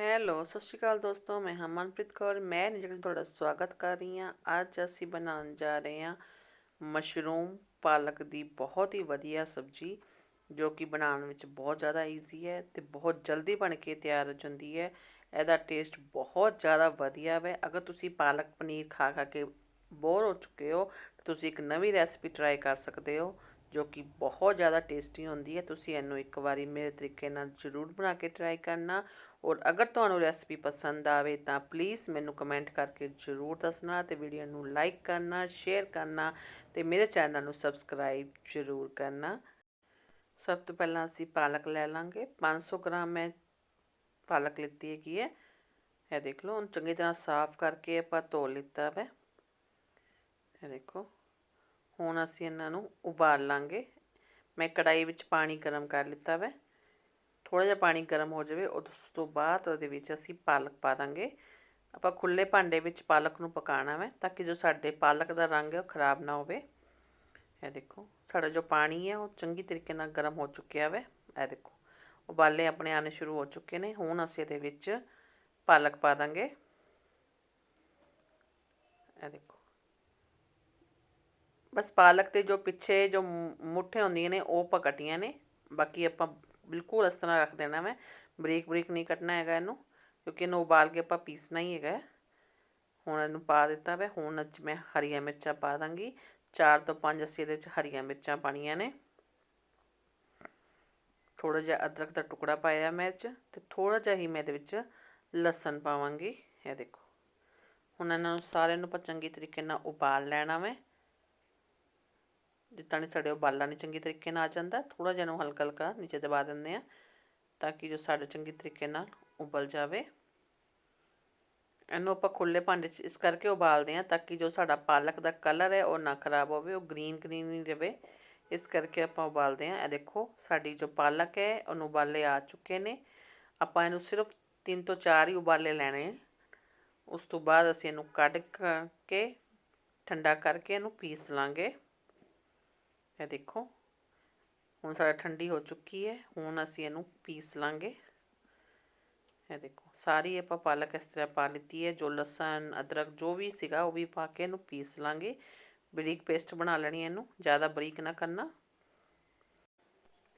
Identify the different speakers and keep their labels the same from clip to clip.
Speaker 1: Hello, ਸਤਿ ਸ਼੍ਰੀ ਅਕਾਲ ਦੋਸਤੋ, ਮੈਂ ਹਮਨਪ੍ਰੀਤ ਕੌਰ। ਮੈਂ ਨਿਜਕ ਤੁਹਾਡਾ ਸਵਾਗਤ ਕਰ ਰਹੀ ਹਾਂ। ਅੱਜ ਅਸੀਂ ਬਣਾਉਣ ਜਾ ਰਹੇ ਹਾਂ ਮਸ਼ਰੂਮ ਪਾਲਕ ਦੀ ਬਹੁਤ ਹੀ ਵਧੀਆ ਸਬਜ਼ੀ, ਜੋ ਕਿ ਬਣਾਉਣ ਵਿੱਚ ਬਹੁਤ ਜ਼ਿਆਦਾ ਈਜ਼ੀ ਹੈ ਤੇ ਬਹੁਤ ਜਲਦੀ ਬਣ ਕੇ ਤਿਆਰ ਹੋ ਜਾਂਦੀ ਹੈ। ਇਹਦਾ ਟੇਸਟ ਬਹੁਤ ਜ਼ਿਆਦਾ ਵਧੀਆ ਹੈ ਅਗਰ ਤੁਸੀਂ ਪਾਲਕ ਪਨੀਰ ਖਾ ਖਾ ਕੇ ਬੋਰ ਹੋ ਚੁੱਕੇ ਹੋ ਤੁਸੀਂ ਇੱਕ ਨਵੀਂ ਰੈਸਪੀ ਟਰਾਈ ਕਰ ਸਕਦੇ ਹੋ। ਜੋ ਕਿ ਬਹੁਤ ਜ਼ਿਆਦਾ ਟੇਸਟੀ ਹੁੰਦੀ ਹੈ, ਤੁਸੀਂ ਇਹਨੂੰ ਇੱਕ ਵਾਰੀ ਮੇਰੇ ਤਰੀਕੇ ਨਾਲ ਜ਼ਰੂਰ ਬਣਾ ਕੇ ਟਰਾਈ ਕਰਨਾ। ਔਰ ਅਗਰ ਤੁਹਾਨੂੰ ਰੈਸਪੀ ਪਸੰਦ ਆਵੇ ਤਾਂ ਪਲੀਜ਼ ਮੈਨੂੰ ਕਮੈਂਟ ਕਰਕੇ ਜ਼ਰੂਰ ਦੱਸਣਾ ਤੇ ਵੀਡੀਓ ਨੂੰ ਲਾਈਕ ਕਰਨਾ ਸ਼ੇਅਰ ਕਰਨਾ ਤੇ ਮੇਰੇ ਚੈਨਲ ਨੂੰ ਸਬਸਕ੍ਰਾਈਬ ਜ਼ਰੂਰ ਕਰਨਾ। ਸਭ ਤੋਂ ਪਹਿਲਾਂ ਅਸੀਂ ਪਾਲਕ ਲੈ ਲਾਂਗੇ। 500 ਗ੍ਰਾਮ ਮੈਂ ਪਾਲਕ ਲਿੱਤੀ ਹੈਗੀ ਹੈ। ਇਹ ਦੇਖ ਲਓ, ਹੁਣ ਚੰਗੀ ਤਰ੍ਹਾਂ ਸਾਫ਼ ਕਰਕੇ ਆਪਾਂ ਧੋ ਲਿੱਤਾ ਵਾ। ਇਹ ਦੇਖੋ। ਹੁਣ ਅਸੀਂ ਇਹਨਾਂ ਨੂੰ ਉਬਾਲ ਲਾਂਗੇ। ਮੈਂ ਕੜਾਈ ਵਿੱਚ ਪਾਣੀ ਗਰਮ ਕਰ ਲਿੱਤਾ ਵੈ। ਥੋੜਾ ਜਿਹਾ ਪਾਣੀ ਗਰਮ ਹੋ ਜਾਵੇ ਉਸ ਤੋਂ ਬਾਅਦ ਉਹਦੇ ਵਿੱਚ ਅਸੀਂ ਪਾਲਕ ਪਾ ਦਾਂਗੇ। ਆਪਾਂ ਖੁੱਲੇ ਭਾਂਡੇ ਵਿੱਚ ਪਾਲਕ ਨੂੰ ਪਕਾਉਣਾ ਵੈ, ਤਾਂ ਕਿ ਜੋ ਸਾਡੇ ਪਾਲਕ ਦਾ ਰੰਗ ਹੈ ਉਹ ਖਰਾਬ ਨਾ ਹੋਵੇ। ਇਹ ਦੇਖੋ, ਸਾਡਾ ਜੋ ਪਾਣੀ ਹੈ ਉਹ ਚੰਗੀ ਤਰੀਕੇ ਨਾਲ ਗਰਮ ਹੋ ਚੁੱਕਿਆ ਵੈ। ਇਹ ਦੇਖੋ, ਉਬਾਲੇ ਆਪਣੇ ਆਨੇ ਸ਼ੁਰੂ ਹੋ ਚੁੱਕੇ ਨੇ। ਹੁਣ ਅਸੀਂ ਇਹਦੇ ਵਿੱਚ ਪਾਲਕ ਪਾ ਦਾਂਗੇ। ਇਹ ਦੇਖੋ ਬਸ ਪਾਲਕ ਤੇ ਜੋ ਪਿੱਛੇ ਜੋ ਮੁੱਠੇ ਹੁੰਦੀਆਂ ਨੇ, ਉਹ ਪਕਟੀਆਂ ਨੇ। ਬਾਕੀ ਆਪਾਂ ਬਿਲਕੁਲ ਇਸ ਤਰ੍ਹਾਂ ਰੱਖ ਦੇਣਾ ਮੈਂ। ਬਰੀਕ ਬਰੀਕ ਨਹੀਂ ਕੱਟਣਾ ਹੈਗਾ ਇਹਨੂੰ, ਕਿਉਂਕਿ ਇਹਨੂੰ ਉਬਾਲ ਕੇ ਆਪਾਂ ਪੀਸਣਾ ਹੀ ਹੈਗਾ। ਹੁਣ ਇਹਨੂੰ ਪਾ ਦਿੱਤਾ ਵੇ, ਹੁਣ ਅੱਜ ਮੈਂ ਹਰੀਆਂ ਮਿਰਚਾਂ ਪਾ ਦਾਂਗੀ। 4 ਤੋਂ 5 ਅਸੀਂ ਇਹਦੇ ਵਿੱਚ ਹਰੀਆਂ ਮਿਰਚਾਂ ਪਾਣੀਆਂ ਨੇ। ਥੋੜਾ ਜਿਹਾ ਅਦਰਕ ਦਾ ਟੁਕੜਾ ਪਾਇਆ ਮੈਂ ਚ ਤੇ ਥੋੜਾ ਜਿਹਾ ਹੀ ਮੈਂ ਇਹਦੇ ਵਿੱਚ ਲਸਣ ਪਾਵਾਂਗੀ। ਇਹ ਦੇਖੋ। ਹੁਣ ਇਹਨਾਂ ਨੂੰ ਸਾਰਿਆਂ ਨੂੰ ਆਪਾਂ ਚੰਗੀ ਤਰੀਕੇ ਨਾਲ ਉਬਾਲ ਲੈਣਾ ਵੇ। ਜਿੱਦਾਂ ਨਹੀਂ ਸਾਡੇ ਉਬਾਲਾ ਨਹੀਂ ਚੰਗੀ ਤਰੀਕੇ ਨਾਲ ਆ ਜਾਂਦਾ ਥੋੜਾ ਜਿਹਾ ਨੂੰ ਹਲਕਾ ਹਲਕਾ ਨੀਚੇ ਦਬਾ ਦਿੰਦੇ ਆ ਤਾਂ ਕਿ ਜੋ ਸਾਡੇ ਚੰਗੀ ਤਰੀਕੇ ਨਾਲ ਉਬਲ ਜਾਵੇ। ਇਹਨੂੰ ਆਪਾਂ ਖੁੱਲੇ ਭਾਂਡੇ 'ਚ ਇਸ ਕਰਕੇ ਉਬਾਲਦੇ ਆ ਤਾਂ ਕਿ ਜੋ ਸਾਡਾ ਪਾਲਕ ਦਾ ਕਲਰ ਹੈ ਉਹ ਨਾ ਖਰਾਬ ਹੋਵੇ, ਉਹ ਗ੍ਰੀਨ ਗ੍ਰੀਨ ਨਹੀਂ ਰਹੇ ਇਸ ਕਰਕੇ ਆਪਾਂ ਉਬਾਲਦੇ ਆ ਇਹ ਦੇਖੋ, ਸਾਡੀ ਜੋ ਪਾਲਕ ਹੈ, ਉਹਨੂੰ ਉਬਾਲੇ ਆ ਚੁੱਕੇ ਨੇ। ਆਪਾਂ ਇਹਨੂੰ ਸਿਰਫ 3 ਤੋਂ 4 ਹੀ ਉਬਾਲੇ ਲੈਣੇ ਉਸ ਤੋਂ ਬਾਅਦ ਅਸੀਂ ਇਹਨੂੰ ਕੱਢ ਕੇ ਠੰਡਾ ਕਰਕੇ ਇਹਨੂੰ ਪੀਸ ਲਾਂਗੇ। ਇਹ ਦੇਖੋ। ਹੁਣ ਸਾਡਾ ਠੰਡੀ ਹੋ ਚੁੱਕੀ ਹੈ, ਹੁਣ ਅਸੀਂ ਇਹਨੂੰ ਪੀਸ ਲਾਂਗੇ। ਇਹ ਦੇਖੋ, ਸਾਰੀ ਆਪਾਂ ਪਾਲਕ ਇਸ ਤਰ੍ਹਾਂ ਪਾ ਲਿੱਤੀ ਹੈ, ਜੋ ਲਸਣ, ਅਦਰਕ ਜੋ ਵੀ ਸੀਗਾ ਉਹ ਵੀ ਪਾ ਕੇ ਇਹਨੂੰ ਪੀਸ ਲਾਂਗੇ। ਬਰੀਕ ਪੇਸਟ ਬਣਾ ਲੈਣੀ ਇਹਨੂੰ, ਜ਼ਿਆਦਾ ਬਰੀਕ ਨਾ ਕਰਨਾ।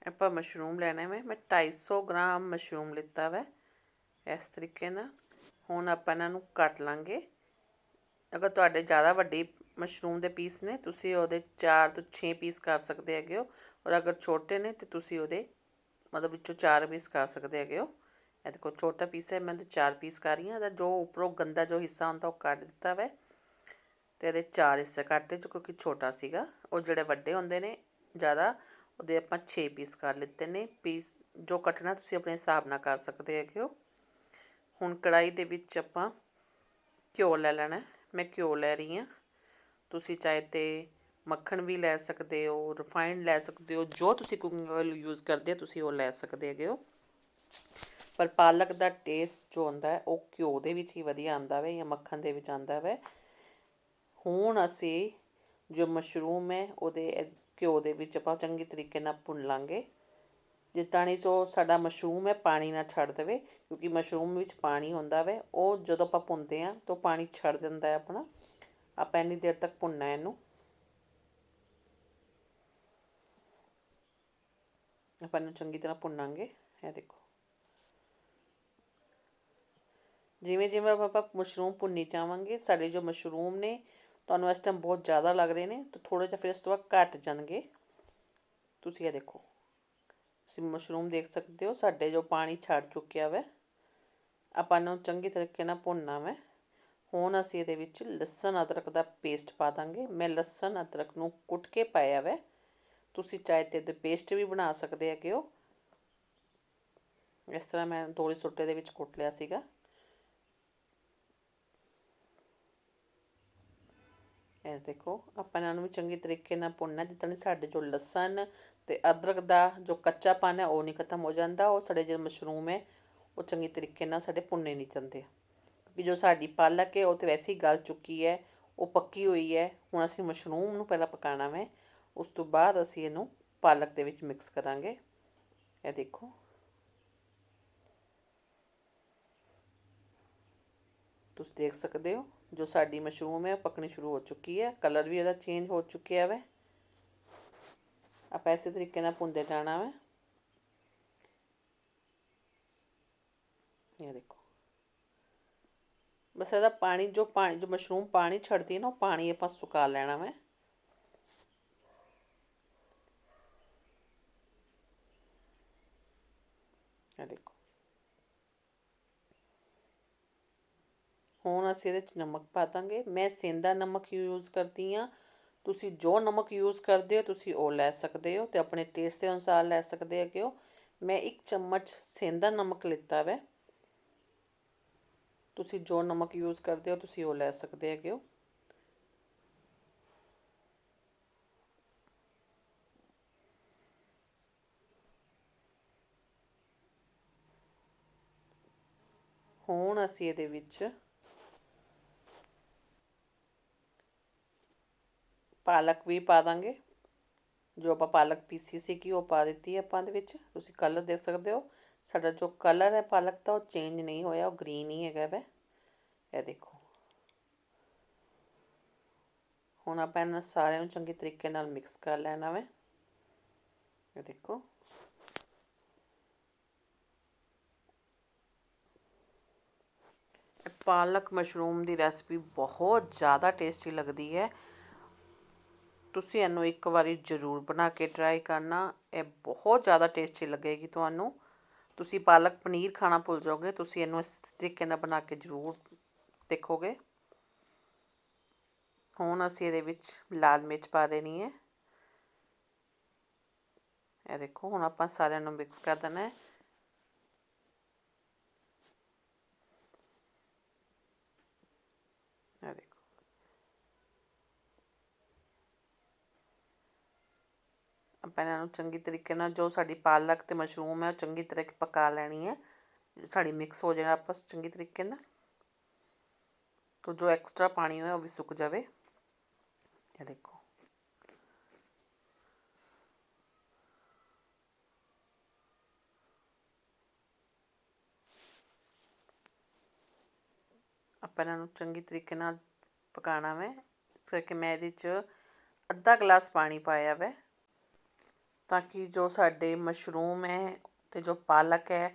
Speaker 1: ਆਪਾਂ ਮਸ਼ਰੂਮ ਲੈਣਾ ਹੈ ਮੈਂ 250 ਗ੍ਰਾਮ ਮਸ਼ਰੂਮ ਲਿੱਤਾ ਵੈ, ਇਸ ਤਰੀਕੇ ਨਾਲ। ਹੁਣ ਆਪਾਂ ਇਹਨਾਂ ਨੂੰ ਕੱਟ ਲਾਂਗੇ। ਅਗਰ ਤੁਹਾਡੇ ਜ਼ਿਆਦਾ ਵੱਡੀ ਮਸ਼ਰੂਮ ਦੇ ਪੀਸ ਨੇ, ਤੁਸੀਂ ਉਹਦੇ 4 ਤੋਂ 6 ਪੀਸ ਕਰ ਸਕਦੇ ਹੈਗੇ ਹੋ। ਔਰ ਅਗਰ ਛੋਟੇ ਨੇ ਤੇ ਤੁਸੀਂ ਉਹਦੇ ਮਤਲਬ ਵਿੱਚੋਂ 4 ਪੀਸ ਕਰ ਸਕਦੇ ਹੈਗੇ ਹੋ। ਇਹ ਦੇਖੋ, ਛੋਟਾ ਪੀਸ ਹੈ, ਮੈਂ ਤੇ 4 ਪੀਸ ਕਰ ਰਹੀ ਹਾਂ। ਇਹਦਾ ਜੋ ਉੱਪਰੋਂ ਗੰਦਾ ਜੋ ਹਿੱਸਾ ਹੁੰਦਾ, ਉਹ ਕੱਢ ਦਿੱਤਾ ਵੈ। ਤੇ ਇਹਦੇ 4 ਹਿੱਸੇ ਕੱਟਦੇ ਜੋ ਕਿਉਂਕਿ ਛੋਟਾ ਸੀਗਾ। ਉਹ ਜਿਹੜੇ ਵੱਡੇ ਹੁੰਦੇ ਨੇ, ਜ਼ਿਆਦਾ ਉਹਦੇ ਆਪਾਂ 6 ਪੀਸ ਕਰ ਲਿੱਤੇ ਨੇ। ਪੀਸ ਜੋ ਕੱਟਣਾ, ਤੁਸੀਂ ਆਪਣੇ ਹਿਸਾਬ ਨਾਲ ਕਰ ਸਕਦੇ ਹੈਗੇ ਹੋ। ਹੁਣ ਕੜਾਈ ਦੇ ਵਿੱਚ ਆਪਾਂ ਘਿਓ ਲੈ ਲੈਣਾ ਮੈਂ ਘਿਓ ਲੈ ਰਹੀ ਹਾਂ। ਤੁਸੀਂ ਚਾਹੇ ਤਾਂ ਮੱਖਣ ਵੀ ਲੈ ਸਕਦੇ ਹੋ ਰਿਫਾਈਨਡ ਲੈ ਸਕਦੇ ਹੋ, ਜੋ ਤੁਸੀਂ ਕੁਕਿੰਗ ਆਇਲ ਯੂਜ਼ ਕਰਦੇ ਹੋ, ਤੁਸੀਂ ਉਹ ਲੈ ਸਕਦੇ ਹੈਗੇ ਹੋ। ਪਰ ਪਾਲਕ ਦਾ ਟੇਸਟ ਜੋ ਹੁੰਦਾ ਉਹ ਘਿਓ ਦੇ ਵਿੱਚ ਹੀ ਵਧੀਆ ਆਉਂਦਾ ਵੇ ਜਾਂ ਮੱਖਣ ਦੇ ਵਿੱਚ ਆਉਂਦਾ ਵੇ। ਹੁਣ ਅਸੀਂ ਜੋ ਮਸ਼ਰੂਮ ਹੈ, ਉਹਦੇ ਘਿਓ ਦੇ ਵਿੱਚ ਆਪਾਂ ਚੰਗੀ ਤਰੀਕੇ ਨਾਲ ਭੁੰਨ ਲਾਂਗੇ। ਜਿੱਦਾਂ ਨਹੀਂ ਸੋ ਸਾਡਾ ਮਸ਼ਰੂਮ ਹੈ, ਪਾਣੀ ਨਾ ਛੱਡ ਦੇਵੇ, ਕਿਉਂਕਿ ਮਸ਼ਰੂਮ ਵਿੱਚ ਪਾਣੀ ਹੁੰਦਾ ਵੇ, ਉਹ ਜਦੋਂ ਆਪਾਂ ਭੁੰਨਦੇ ਆ ਤਾਂ ਪਾਣੀ ਛੱਡ ਦਿੰਦਾ ਹੈ ਆਪਣਾ। ਆਪਾਂ ਇੰਨੀ ਦੇਰ ਤੱਕ ਭੁੰਨਣਾ ਇਹਨੂੰ। ਆਪਾਂ ਇਹਨੂੰ ਚੰਗੀ ਤਰ੍ਹਾਂ ਭੁੰਨਾਂਗੇ, ਇਹ ਦੇਖੋ। ਜਿਵੇਂ ਜਿਵੇਂ ਆਪਾਂ ਮਸ਼ਰੂਮ ਭੁੰਨੀ ਚਾਵਾਂਗੇ ਸਾਡੇ ਜੋ ਮਸ਼ਰੂਮ ਨੇ, ਤੁਹਾਨੂੰ ਇਸ ਟਾਈਮ ਬਹੁਤ ਜ਼ਿਆਦਾ ਲੱਗ ਰਹੇ ਨੇ, ਤਾਂ ਥੋੜਾ ਜਿਹਾ ਫਿਰ ਇਸ ਤੋਂ ਬਾਅਦ ਘਟ ਜਾਣਗੇ। ਤੁਸੀਂ ਇਹ ਦੇਖੋ, ਤੁਸੀਂ ਮਸ਼ਰੂਮ ਦੇਖ ਸਕਦੇ ਹੋ, ਸਾਡੇ ਜੋ ਪਾਣੀ ਛੱਡ ਚੁੱਕਿਆ ਵੈ, ਆਪਾਂ ਨੂੰ ਚੰਗੀ ਤਰੀਕੇ ਨਾਲ ਭੁੰਨਣਾ ਵੈ। ਹੁਣ ਅਸੀਂ ਇਹਦੇ ਵਿੱਚ ਲਸਣ ਅਦਰਕ ਦਾ ਪੇਸਟ ਪਾ ਦਾਂਗੇ। ਮੈਂ ਲਸਣ ਅਦਰਕ ਨੂੰ ਕੁੱਟ ਕੇ ਪਾਇਆ ਵੈ। ਤੁਸੀਂ ਚਾਹੇ ਤੇ ਇਹਦੇ ਪੇਸਟ ਵੀ ਬਣਾ ਸਕਦੇ ਹੈਗੇ ਹੋ। ਇਸ ਤਰ੍ਹਾਂ ਮੈਂ ਥੋੜੀ ਸੁੱਟੇ ਦੇ ਵਿੱਚ ਕੁੱਟ ਲਿਆ ਸੀਗਾ। ਇਹ ਦੇਖੋ, ਆਪਾਂ ਇਹਨਾਂ ਨੂੰ ਵੀ ਚੰਗੀ ਤਰੀਕੇ ਨਾਲ ਭੁੰਨਣਾ, ਜਿੱਦਾਂ ਸਾਡੇ ਜੋ ਲਸਣ ਤੇ ਅਦਰਕ ਦਾ ਜੋ ਕੱਚਾ ਪਾਣ ਹੈ, ਉਹ ਨਹੀਂ ਖਤਮ ਹੋ ਜਾਂਦਾ। ਉਹ ਸਾਡੇ ਜਿਹੜੇ ਮਸ਼ਰੂਮ ਹੈ, ਉਹ ਚੰਗੀ ਤਰੀਕੇ ਨਾਲ ਸਾਡੇ ਭੁੰਨੇ ਨਹੀਂ ਜਾਂਦੇ। ਕਿ ਜੋ ਸਾਡੀ ਪਾਲਕ ਹੈ, ਉਹ ਤੇ ਵੈਸੇ ਹੀ ਗਲ ਚੁੱਕੀ ਹੈ, ਉਹ ਪੱਕੀ ਹੋਈ ਹੈ, ਹੁਣ ਅਸੀਂ ਮਸ਼ਰੂਮ ਨੂੰ ਪਹਿਲਾਂ ਪਕਾਣਾ ਹੈ ਉਸ ਤੋਂ ਬਾਅਦ ਅਸੀਂ ਇਹਨੂੰ ਪਾਲਕ ਦੇ ਵਿੱਚ ਮਿਕਸ ਕਰਾਂਗੇ। ਇਹ ਦੇਖੋ। ਤੁਸੀਂ ਦੇਖ ਸਕਦੇ ਹੋ, ਜੋ ਸਾਡੀ ਮਸ਼ਰੂਮ ਹੈ, ਉਹ ਪੱਕਣੀ ਸ਼ੁਰੂ ਹੋ ਚੁੱਕੀ ਹੈ, ਕਲਰ ਵੀ ਇਹਦਾ ਚੇਂਜ ਹੋ ਚੁੱਕਿਆ ਵੈ। ਆਪਾਂ ਇਸੇ ਤਰੀਕੇ ਨਾਲ ਭੁੰਦੇ ਜਾਣਾ ਵੈ। ਇਹ ਦੇਖੋ। ਬਸ ਇਹਦਾ ਪਾਣੀ, ਜੋ ਪਾਣੀ, ਜੋ ਮਸ਼ਰੂਮ ਪਾਣੀ ਛੱਡਦੀ ਹੈ ਨਾ, ਉਹ ਪਾਣੀ ਆਪਾਂ ਸੁਕਾ ਲੈਣਾ ਵੈ। ਇਹ ਦੇਖੋ। ਹੁਣ ਅਸੀਂ ਇਹਦੇ ਚ ਨਮਕ ਪਾ ਦਾਂਗੇ। ਮੈਂ ਸੇਂਦਾ ਨਮਕ ਯੂਜ਼ ਕਰਦੀ ਆ। ਤੁਸੀਂ ਜੋ ਨਮਕ ਯੂਜ਼ ਕਰਦੇ ਹੋ, ਤੁਸੀਂ ਉਹ ਲੈ ਸਕਦੇ ਹੋ ਤੇ ਆਪਣੇ ਟੇਸਟ ਦੇ ਅਨੁਸਾਰ ਲੈ ਸਕਦੇ ਹੈਗੇ ਉਹ ਮੈਂ ਇੱਕ ਚਮਚ ਸੇਂਦਾ ਨਮਕ ਲਿੱਤਾ ਵੈ। ਤੁਸੀਂ ਜੋ ਨਮਕ ਯੂਜ਼ ਕਰਦੇ ਹੋ, ਤੁਸੀਂ ਉਹ ਲੈ ਸਕਦੇ ਹੈਗੇ ਹੋ। ਹੁਣ ਅਸੀਂ ਇਹਦੇ ਵਿੱਚ ਪਾਲਕ ਵੀ ਪਾ ਦਾਂਗੇ। ਜੋ ਆਪਾਂ ਪਾਲਕ ਪੀਸੀ ਸੀ ਕਿ ਉਹ ਪਾ ਦਿੱਤੀ ਆਪਾਂ ਦੇ ਵਿੱਚ। ਤੁਸੀਂ ਕਲਰ ਦੇ ਸਕਦੇ ਹੋ। ਸਾਡਾ ਜੋ ਕਲਰ ਹੈ ਪਾਲਕ ਦਾ, ਉਹ ਚੇਂਜ ਨਹੀਂ ਹੋਇਆ, ਉਹ ਗ੍ਰੀਨ ਹੀ ਹੈਗਾ ਵੈ। ਇਹ ਦੇਖੋ। ਹੁਣ ਆਪਾਂ ਇਹਨਾਂ ਸਾਰਿਆਂ ਨੂੰ ਚੰਗੇ ਤਰੀਕੇ ਨਾਲ ਮਿਕਸ ਕਰ ਲੈਣਾ ਵੈ। ਇਹ ਦੇਖੋ। ਪਾਲਕ ਮਸ਼ਰੂਮ ਦੀ ਰੈਸਪੀ ਬਹੁਤ ਜ਼ਿਆਦਾ ਟੇਸਟੀ ਲੱਗਦੀ ਹੈ। ਤੁਸੀਂ ਇਹਨੂੰ ਇੱਕ ਵਾਰੀ ਜ਼ਰੂਰ ਬਣਾ ਕੇ ਟਰਾਈ ਕਰਨਾ। ਇਹ ਬਹੁਤ ਜ਼ਿਆਦਾ ਟੇਸਟੀ ਲੱਗੇਗੀ ਤੁਹਾਨੂੰ। ਤੁਸੀਂ ਪਾਲਕ ਪਨੀਰ ਖਾਣਾ ਭੁੱਲ ਜਾਓਗੇ, ਤੁਸੀਂ ਇਹਨੂੰ ਇਸ ਤਰੀਕੇ ਨਾਲ ਬਣਾ ਕੇ ਜ਼ਰੂਰ ਦੇਖੋਗੇ। ਹੁਣ ਅਸੀਂ ਇਹਦੇ ਵਿੱਚ ਲਾਲ ਮਿਰਚ ਪਾ ਦੇਣੀ ਹੈ। ਇਹ ਦੇਖੋ, ਹੁਣ ਆਪਾਂ ਸਾਰਿਆਂ ਨੂੰ ਮਿਕਸ ਕਰ ਦੇਣਾ ਹੈ ਇਹ ਦੇਖੋ ਆਪਾਂ ਇਹਨਾਂ ਨੂੰ ਚੰਗੀ ਤਰੀਕੇ ਨਾਲ ਜੋ ਸਾਡੀ ਪਾਲਕ ਅਤੇ ਮਸ਼ਰੂਮ ਹੈ, ਉਹ ਚੰਗੀ ਤਰ੍ਹਾਂ ਪਕਾ ਲੈਣੀ ਹੈ। ਸਾਡੀ ਮਿਕਸ ਹੋ ਜਾਣਾ ਆਪਸ ਚੰਗੀ ਤਰੀਕੇ ਨਾਲ। ਤੋ ਜੋ ਐਕਸਟਰਾ ਪਾਣੀ ਹੋਇਆ, ਉਹ ਵੀ ਸੁੱਕ ਜਾਵੇ। ਇਹ ਦੇਖੋ। ਆਪਾਂ ਇਹਨਾਂ ਨੂੰ ਚੰਗੀ ਤਰੀਕੇ ਨਾਲ ਪਕਾਣਾ ਵੈ। ਇਸ ਕਰਕੇ ਮੈਂ ਇਹਦੇ 'ਚ ਅੱਧਾ ਗਲਾਸ ਪਾਣੀ ਪਾਇਆ ਵੈ। ਤਾਂ ਕਿ ਜੋ ਸਾਡੇ ਮਸ਼ਰੂਮ ਹੈ ਅਤੇ ਜੋ ਪਾਲਕ ਹੈ,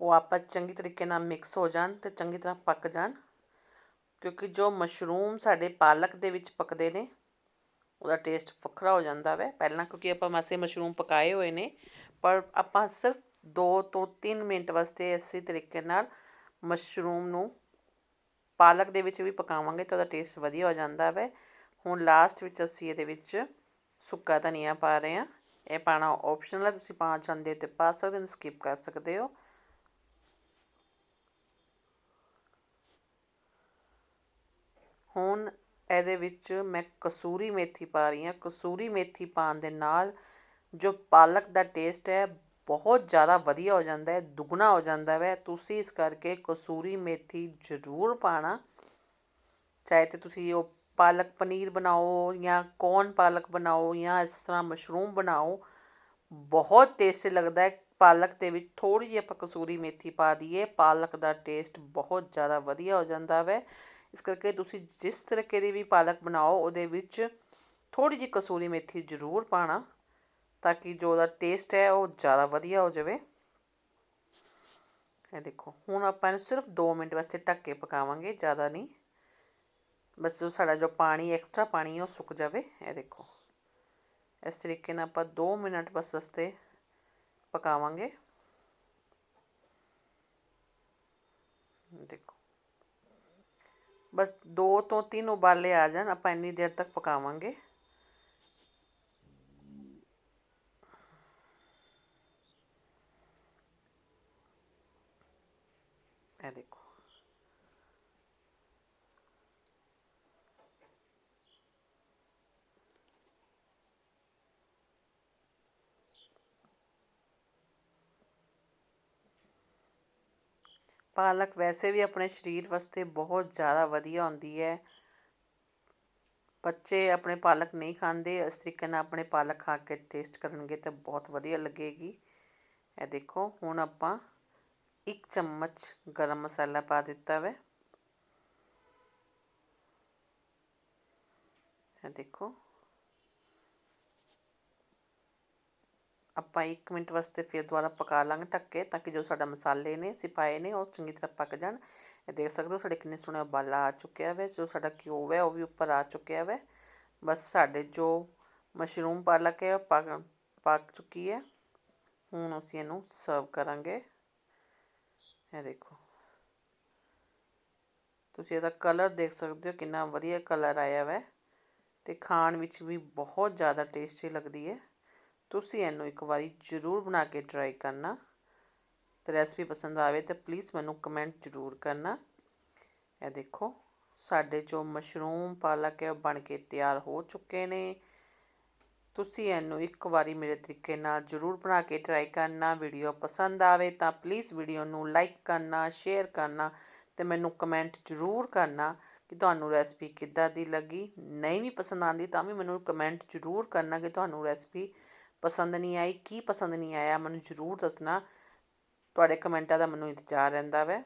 Speaker 1: ਉਹ ਆਪਸ ਚੰਗੀ ਤਰੀਕੇ ਨਾਲ ਮਿਕਸ ਹੋ ਜਾਣ ਅਤੇ ਚੰਗੀ ਤਰ੍ਹਾਂ ਪੱਕ ਜਾਣ। ਕਿਉਂਕਿ ਜੋ ਮਸ਼ਰੂਮ ਸਾਡੇ ਪਾਲਕ ਦੇ ਵਿੱਚ ਪੱਕਦੇ ਨੇ, ਉਹਦਾ ਟੇਸਟ ਵੱਖਰਾ ਹੋ ਜਾਂਦਾ ਵੈ। ਪਹਿਲਾਂ ਕਿਉਂਕਿ ਆਪਾਂ ਮਾਸੇ ਮਸ਼ਰੂਮ ਪਕਾਏ ਹੋਏ ਨੇ, ਪਰ ਆਪਾਂ ਸਿਰਫ 2 ਤੋਂ 3 ਮਿੰਟ ਵਾਸਤੇ ਇਸੇ ਤਰੀਕੇ ਨਾਲ ਮਸ਼ਰੂਮ ਨੂੰ ਪਾਲਕ ਦੇ ਵਿੱਚ ਵੀ ਪਕਾਵਾਂਗੇ ਤਾਂ ਉਹਦਾ ਟੇਸਟ ਵਧੀਆ ਹੋ ਜਾਂਦਾ ਵੈ। ਹੁਣ ਲਾਸਟ ਵਿੱਚ ਅਸੀਂ ਇਹਦੇ ਵਿੱਚ ਸੁੱਕਾ ਧਨੀਆ ਪਾ ਰਹੇ ਹਾਂ। ਇਹ ਪਾਣਾ ਆਪਸ਼ਨਲ ਹੈ, ਤੁਸੀਂ ਪਾ ਚਾਹੁੰਦੇ ਤੇ ਪਾ ਸਕਦੇ ਹੋ ਸਕਿਪ ਕਰ ਸਕਦੇ ਹੋ। ਹੁਣ ਇਹਦੇ ਵਿੱਚ ਮੈਂ ਕਸੂਰੀ ਮੇਥੀ ਪਾ ਰਹੀ ਹਾਂ। ਕਸੂਰੀ ਮੇਥੀ ਪਾਣ ਦੇ ਨਾਲ ਜੋ ਪਾਲਕ ਦਾ ਟੇਸਟ ਹੈ, ਬਹੁਤ ਜ਼ਿਆਦਾ ਵਧੀਆ ਹੋ ਜਾਂਦਾ ਹੈ, ਦੁੱਗਣਾ ਹੋ ਜਾਂਦਾ ਹੈ ਤੁਸੀਂ ਇਸ ਕਰਕੇ ਕਸੂਰੀ ਮੇਥੀ ਜ਼ਰੂਰ ਪਾਣਾ। ਚਾਹੇ ਤੇ ਤੁਸੀਂ ਉਹ ਪਾਲਕ ਪਨੀਰ ਬਣਾਓ ਜਾਂ ਕੋਨ ਪਾਲਕ ਬਣਾਓ ਜਾਂ ਇਸ ਤਰ੍ਹਾਂ ਮਸ਼ਰੂਮ ਬਣਾਓ, ਬਹੁਤ ਟੇਸਟੀ ਲੱਗਦਾ ਹੈ। ਪਾਲਕ ਦੇ ਵਿੱਚ ਥੋੜੀ ਜਿਹੀ ਆਪਾਂ ਕਸੂਰੀ ਮੇਥੀ ਪਾ ਦਈਏ, ਪਾਲਕ ਦਾ ਟੇਸਟ ਬਹੁਤ ਜ਼ਿਆਦਾ ਵਧੀਆ ਹੋ ਜਾਂਦਾ ਵੈ। ਇਸ ਕਰਕੇ ਤੁਸੀਂ ਜਿਸ ਤਰੀਕੇ ਦੀ ਵੀ ਪਾਲਕ ਬਣਾਓ, ਉਹਦੇ ਵਿੱਚ ਥੋੜੀ ਜਿਹੀ ਕਸੂਰੀ ਮੇਥੀ ਜ਼ਰੂਰ ਪਾਣਾ ਤਾਂ ਕਿ ਜੋ ਉਹਦਾ ਟੇਸਟ ਹੈ, ਉਹ ਜ਼ਿਆਦਾ ਵਧੀਆ ਹੋ ਜਾਵੇ। ਇਹ ਦੇਖੋ, ਹੁਣ ਆਪਾਂ ਇਹਨੂੰ ਸਿਰਫ 2 ਮਿੰਟ ਵਾਸਤੇ ਢੱਕ ਕੇ ਪਕਾਵਾਂਗੇ, ਜ਼ਿਆਦਾ ਨਹੀਂ। ਬਸ ਜੋ ਸਾਡਾ ਜੋ ਪਾਣੀ ਐਕਸਟਰਾ ਪਾਣੀ ਹੈ ਉਹ ਸੁੱਕ ਜਾਵੇ ਇਹ ਦੇਖੋ ਇਸ ਤਰੀਕੇ ਨਾਲ ਆਪਾਂ 2 ਮਿੰਟ ਬਸ ਵਾਸਤੇ ਪਕਾਵਾਂਗੇ ਦੇਖੋ ਬਸ 2 ਤੋਂ 3 ਉਬਾਲੇ ਆ ਜਾਣ ਆਪਾਂ ਇੰਨੀ ਦੇਰ ਤੱਕ ਪਕਾਵਾਂਗੇ ਇਹ ਦੇਖੋ ਪਾਲਕ ਵੈਸੇ ਵੀ ਆਪਣੇ ਸਰੀਰ ਵਾਸਤੇ ਬਹੁਤ ਜ਼ਿਆਦਾ ਵਧੀਆ ਹੁੰਦੀ ਹੈ। ਬੱਚੇ ਆਪਣੇ ਪਾਲਕ ਨਹੀਂ ਖਾਂਦੇ, ਇਸ ਤਰੀਕੇ ਨਾਲ ਆਪਣੇ ਪਾਲਕ ਖਾ ਕੇ ਟੇਸਟ ਕਰਨਗੇ ਤਾਂ ਬਹੁਤ ਵਧੀਆ ਲੱਗੇਗੀ। ਇਹ ਦੇਖੋ, ਹੁਣ ਆਪਾਂ ਇੱਕ ਚਮਚ ਗਰਮ ਮਸਾਲਾ ਪਾ ਦਿੱਤਾ ਵੈ। ਇਹ ਦੇਖੋ ਆਪਾਂ 1 ਮਿੰਟ ਵਾਸਤੇ ਫਿਰ ਦੁਬਾਰਾ ਪਕਾ ਲਾਂਗੇ ਢੱਕ ਕੇ ਤਾਂ ਕਿ ਜੋ ਸਾਡਾ ਮਸਾਲੇ ਨੇ ਸਿਪਾਏ ਨੇ ਉਹ ਚੰਗੀ ਤਰ੍ਹਾਂ ਪੱਕ ਜਾਣ। ਇਹ ਦੇਖ ਸਕਦੇ ਹੋ ਸਾਡੇ ਕਿੰਨੇ ਸੋਹਣਾ ਉਬਾਲਾ ਆ ਚੁੱਕਿਆ ਹੈ ਜੋ ਸਾਡਾ ਘਿਓ ਹੈ ਉਹ ਵੀ ਉੱਪਰ ਆ ਚੁੱਕਿਆ ਹੈ ਬਸ ਸਾਡੇ ਜੋ ਮਸ਼ਰੂਮ ਪਾਲਕ ਹੈ, ਉਹ ਪੱਕ ਪੱਕ ਚੁੱਕੀ ਹੈ। ਹੁਣ ਅਸੀਂ ਇਹਨੂੰ ਸਰਵ ਕਰਾਂਗੇ। ਇਹ ਦੇਖੋ। ਤੁਸੀਂ ਇਹਦਾ ਕਲਰ ਦੇਖ ਸਕਦੇ ਹੋ, ਕਿੰਨਾ ਵਧੀਆ ਕਲਰ ਆਇਆ ਹੈ ਤੇ ਖਾਣ ਵਿੱਚ ਵੀ ਬਹੁਤ ਜ਼ਿਆਦਾ ਟੇਸਟੀ ਲੱਗਦੀ ਹੈ। ਤੁਸੀਂ ਇਹਨੂੰ ਇੱਕ ਵਾਰੀ ਜ਼ਰੂਰ ਬਣਾ ਕੇ ਟਰਾਈ ਕਰਨਾ। ਤੇ ਰੈਸਪੀ ਪਸੰਦ ਆਵੇ ਤਾਂ ਪਲੀਜ਼ ਮੈਨੂੰ ਕਮੈਂਟ ਜ਼ਰੂਰ ਕਰਨਾ। ਇਹ ਦੇਖੋ, ਸਾਡੇ ਜੋ ਮਸ਼ਰੂਮ ਪਾਲਕ ਹੈ ਉਹ ਬਣ ਕੇ ਤਿਆਰ ਹੋ ਚੁੱਕੇ ਨੇ। ਤੁਸੀਂ ਇਹਨੂੰ ਇੱਕ ਵਾਰੀ ਮੇਰੇ ਤਰੀਕੇ ਨਾਲ ਜ਼ਰੂਰ ਬਣਾ ਕੇ ਟਰਾਈ ਕਰਨਾ। ਵੀਡੀਓ ਪਸੰਦ ਆਵੇ ਤਾਂ ਪਲੀਜ਼ ਵੀਡੀਓ ਨੂੰ ਲਾਈਕ ਕਰਨਾ ਸ਼ੇਅਰ ਕਰਨਾ ਤੇ ਮੈਨੂੰ ਕਮੈਂਟ ਜ਼ਰੂਰ ਕਰਨਾ ਕਿ ਤੁਹਾਨੂੰ ਰੈਸਪੀ ਕਿੱਦਾਂ ਦੀ ਲੱਗੀ। ਨਹੀਂ ਵੀ ਪਸੰਦ ਆਂਦੀ ਤਾਂ ਵੀ ਮੈਨੂੰ ਕਮੈਂਟ ਜ਼ਰੂਰ ਕਰਨਾ ਕਿ ਤੁਹਾਨੂੰ ਰੈਸਪੀ ਪਸੰਦ ਨਹੀਂ ਆਈ, ਕੀ ਪਸੰਦ ਨਹੀਂ ਆਇਆ, ਮੈਨੂੰ ਜ਼ਰੂਰ ਦੱਸਣਾ। ਤੁਹਾਡੇ ਕਮੈਂਟਾਂ ਦਾ ਮੈਨੂੰ ਇੰਤਜ਼ਾਰ ਰਹਿੰਦਾ ਵੈ।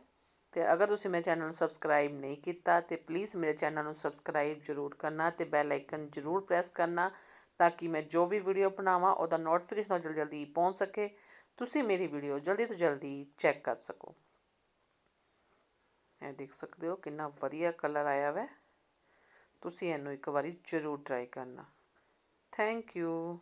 Speaker 1: ਤੇ ਅਗਰ ਤੁਸੀਂ ਮੇਰੇ ਚੈਨਲ ਨੂੰ ਸਬਸਕ੍ਰਾਈਬ ਨਹੀਂ ਕੀਤਾ, ਤੇ ਪਲੀਜ਼ ਮੇਰੇ ਚੈਨਲ ਨੂੰ ਸਬਸਕ੍ਰਾਈਬ ਜ਼ਰੂਰ ਕਰਨਾ ਤੇ ਬੈਲ ਆਈਕਨ ਜ਼ਰੂਰ ਪ੍ਰੈਸ ਕਰਨਾ ਤਾਂ ਕਿ ਮੈਂ ਜੋ ਵੀ ਵੀਡੀਓ ਬਣਾਵਾਂ, ਉਹਦਾ ਨੋਟੀਫਿਕੇਸ਼ਨ ਜਲਦੀ ਜਲਦੀ ਪਹੁੰਚ ਸਕੇ। ਤੁਸੀਂ ਮੇਰੀ ਵੀਡੀਓ ਜਲਦੀ ਤੋਂ ਜਲਦੀ ਚੈੱਕ ਕਰ ਸਕੋ। ਇਹ ਦੇਖ ਸਕਦੇ ਹੋ ਕਿੰਨਾ ਵਧੀਆ ਕਲਰ ਆਇਆ ਵੈ। ਤੁਸੀਂ ਇਹਨੂੰ ਇੱਕ ਵਾਰੀ ਜ਼ਰੂਰ ਟਰਾਈ ਕਰਨਾ। Thank you